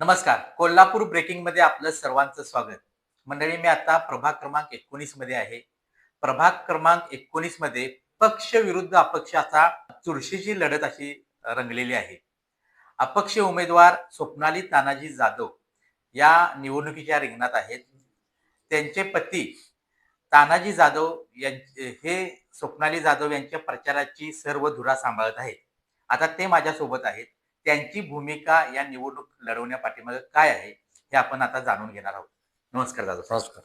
नमस्कार. कोल्हापूर ब्रेकिंगमध्ये आपलं सर्वांचं स्वागत. मंडळी मी आता प्रभाग क्रमांक एकोणीसमध्ये आहे. प्रभाग क्रमांक एकोणीसमध्ये पक्ष विरुद्ध अपक्षाचा चुरशीची लढत अशी रंगलेली आहे. अपक्ष उमेदवार स्वप्नाली तानाजी जाधव या निवडणुकीच्या रिंगणात आहेत. त्यांचे पती तानाजी जाधव यांचे हे स्वप्नाली जाधव यांच्या प्रचाराची सर्व धुरा सांभाळत आहेत. आता ते माझ्यासोबत आहेत. त्यांची भूमिका या निवडणूक लढवण्यापाठीमागे काय आहे हे आपण आता जाणून घेणार आहोत. नमस्कार दादा. नमस्कार.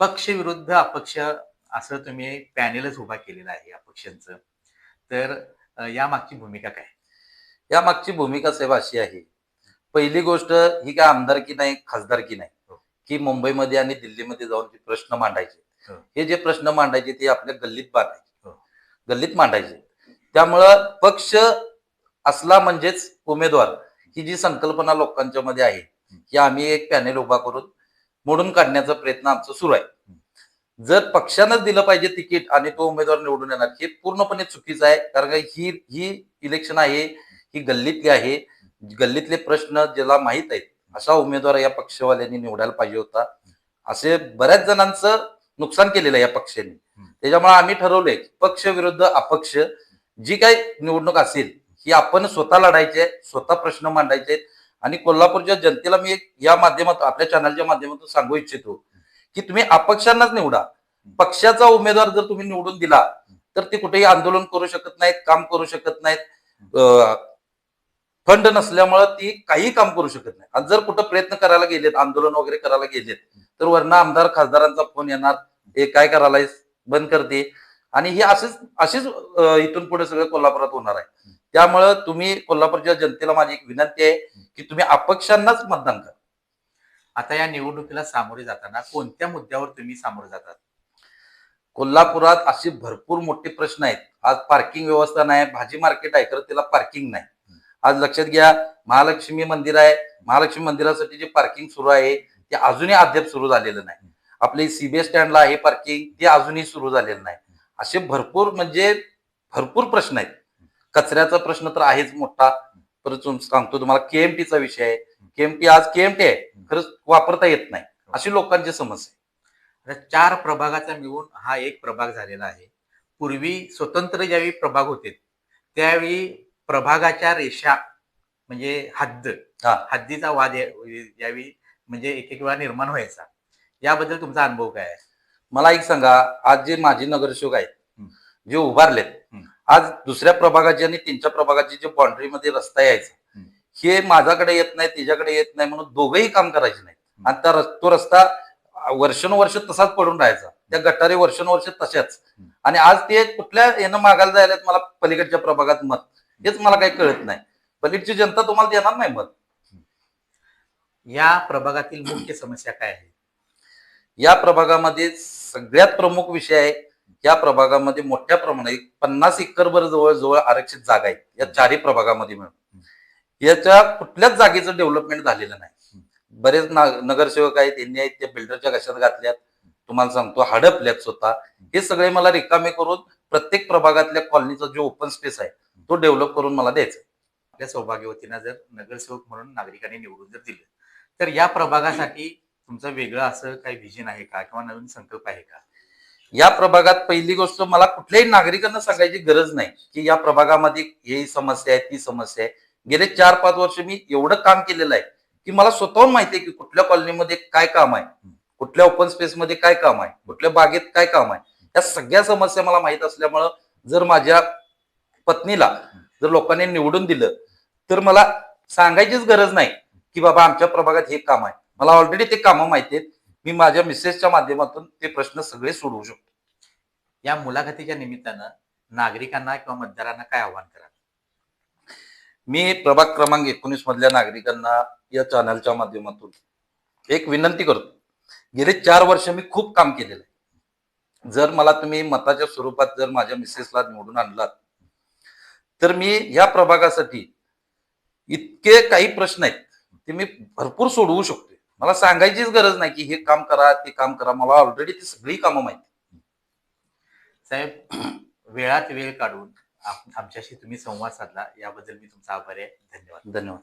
पक्ष विरुद्ध अपक्ष असं तुम्ही पॅनेलच उभा केलेला आहे अपक्षांचं तर अं, यामागची भूमिका काय? या मागची भूमिका साहेब अशी आहे. पहिली गोष्ट ही काय आमदारकी नाही खासदारकी नाही हो. की मुंबईमध्ये आणि दिल्लीमध्ये जाऊन जे प्रश्न मांडायचे हो. हे जे प्रश्न मांडायचे ते आपल्या गल्लीत मांडायचे. हो. गल्लीत मांडायचे. त्यामुळं पक्ष असला म्हणजेच उमेदवार ही जी संकल्पना लोकांच्या मध्ये आहे ही आम्ही एक पॅनेल उभा करून मोडून काढण्याचा प्रयत्न आमचा सुरू आहे. जर पक्षानंच दिलं पाहिजे तिकीट आणि तो उमेदवार निवडून येणार हे पूर्णपणे चुकीचं आहे. कारण ही ही इलेक्शन आहे ही गल्लीतली आहे. गल्लीतले प्रश्न ज्याला माहीत आहेत असा उमेदवार या पक्षवाल्यांनी निवडायला पाहिजे होता. असे बऱ्याच जणांचं नुकसान केलेलं आहे या पक्षाने. त्याच्यामुळे आम्ही ठरवलंय पक्ष विरुद्ध अपक्ष जी काही निवडणूक असेल ही आपण स्वतः लढायचे स्वतः प्रश्न मांडायचे. आणि कोल्हापूरच्या जनतेला मी एक या माध्यमातून आपल्या चॅनलच्या माध्यमातून सांगू इच्छितो की तुम्ही अपक्षांनाच निवडा. पक्षाचा उमेदवार जर तुम्ही निवडून दिला तर ते कुठेही आंदोलन करू शकत नाहीत काम करू शकत नाहीत. फंड नसल्यामुळं ती काही काम करू शकत नाही आणि जर कुठं प्रयत्न करायला गेलेत आंदोलन वगैरे करायला गेलेत तर वरनं आमदार खासदारांचा फोन येणार. हे काय करायला बंद करते आणि ही अशीच अशीच अं, इथून पुढे सगळं कोल्हापुरात होणार आहे. त्यामुळं तुम्ही कोल्हापूरच्या जनतेला माझी एक विनंती आहे की तुम्ही अपक्षांनाच मतदान करा. आता या निवडणुकीला सामोरे जाताना कोणत्या मुद्द्यावर तुम्ही सामोरे जातात? कोल्हापुरात असे भरपूर मोठे प्रश्न आहेत. आज पार्किंग व्यवस्था नाही भाजी मार्केट आहे खरं त्याला पार्किंग नाही. आज लक्षात घ्या महालक्ष्मी मंदिर आहे. महालक्ष्मी मंदिरासाठी जे पार्किंग सुरू आहे ते अजूनही अद्याप सुरू झालेलं नाही. आपले सीबीएस स्टँडला आहे पार्किंग ते अजूनही सुरू झालेलं नाही. असे भरपूर म्हणजे भरपूर प्रश्न आहेत. कचऱ्याचा प्रश्न तर आहेच मोठा. परत सांगतो तुम्हाला केएमटीचा विषय आहे. केएमटी आज केएमटी आहे. खरंच वापरता येत नाही. अशी लोकांची समस्या आहे. चार प्रभागाचा मिळून हा एक प्रभाग झालेला आहे. पूर्वी स्वतंत्र ज्यावेळी प्रभाग होते त्यावेळी प्रभागाच्या रेषा म्हणजे हद्द हा. हद्दीचा वाद यावेळी म्हणजे एक एक वेळा निर्माण व्हायचा. याबद्दल तुमचा अनुभव काय आहे? मला एक सांगा आज जे माजी नगरसेवक आहेत. जे उभारलेत. आज दुसऱ्या प्रभागाची आणि त्यांच्या प्रभागाची जे बाउंड्री मध्ये रस्ता यायचा. हे माझ्याकडे येत नाही तिच्याकडे येत नाही म्हणून दोघंही काम करायचे नाही आणि त्या तो रस्ता वर्षानुवर्ष तसाच पडून राहायचा त्या गटारी वर्षानुवर्ष तशाच. आणि आज ते कुठल्या यानं मागायला जायला मला पलीकडच्या प्रभागात मत हेच मला काही कळत नाही पलीकडची जनता तुम्हाला देणार नाही मत या प्रभागातील मुख्य समस्या काय आहे या प्रभागामध्ये सगळ्यात प्रमुख विषय आहे या प्रभागामध्ये मोठ्या प्रमाणात पन्नास एकरभर जवळजवळ आरक्षित जागा आहेत या चारही प्रभागामध्ये मिळून. याच्या कुठल्याच जागेचं डेव्हलपमेंट झालेलं नाही. बरेच नगरसेवक आहेत त्यांनी आहेत त्या बिल्डरच्या कशात घातल्यात तुम्हाला सांगतो हडपल्यात स्वतः. हे सगळे मला रिकामे करून प्रत्येक प्रभागातल्या कॉलनीचा जो ओपन स्पेस आहे तो डेव्हलप करून मला द्यायचा. आपल्या सौभाग्यवतीनं जर नगरसेवक म्हणून नागरिकांनी निवडून जर दिलं तर या प्रभागासाठी तुमचं वेगळं असं काही व्हिजन आहे का किंवा नवीन संकल्प आहे का? या प्रभागात पहिली गोष्ट मला कुठल्याही नागरिकांना सांगायची गरज नाही की या प्रभागामध्ये ही समस्या आहे ती समस्या आहे. गेले चार पाच वर्ष मी एवढं काम केलेलं आहे की मला स्वतःहून माहिती आहे की कुठल्या कॉलनीमध्ये काय काम आहे कुठल्या ओपन स्पेसमध्ये काय काम आहे कुठल्या बागेत काय काम आहे. या सगळ्या समस्या मला माहीत असल्यामुळं जर माझ्या पत्नीला जर लोकांनी निवडून दिलं तर मला सांगायचीच गरज नाही की बाबा आमच्या प्रभागात हे काम आहे. मला ऑलरेडी ते कामं माहिती आहेत. मी माझ्या मिसेसच्या माध्यमातून ते प्रश्न सगळे सोडवू शकतो. या मुलाखतीच्या निमित्तानं नागरिकांना किंवा मतदारांना काय आव्हान करा मी प्रभाग क्रमांक एकोणीस मधल्या नागरिकांना या चॅनलच्या माध्यमातून एक विनंती करतो. गेले चार वर्ष मी खूप काम केलेलं आहे. जर मला तुम्ही मताच्या स्वरूपात जर माझ्या मिसेसला निवडून आणलात तर मी या प्रभागासाठी इतके काही प्रश्न आहेत ते मी भरपूर सोडवू शकतो मला सांगायचीच गरज नाही की हे काम करा ते काम करा. मला ऑलरेडी ती सगळी कामं माहिती साहेब वेळात वेळ काढून आमच्याशी तुम्ही संवाद साधला. याबद्दल मी तुमचा आभारी आहे. धन्यवाद. धन्यवाद.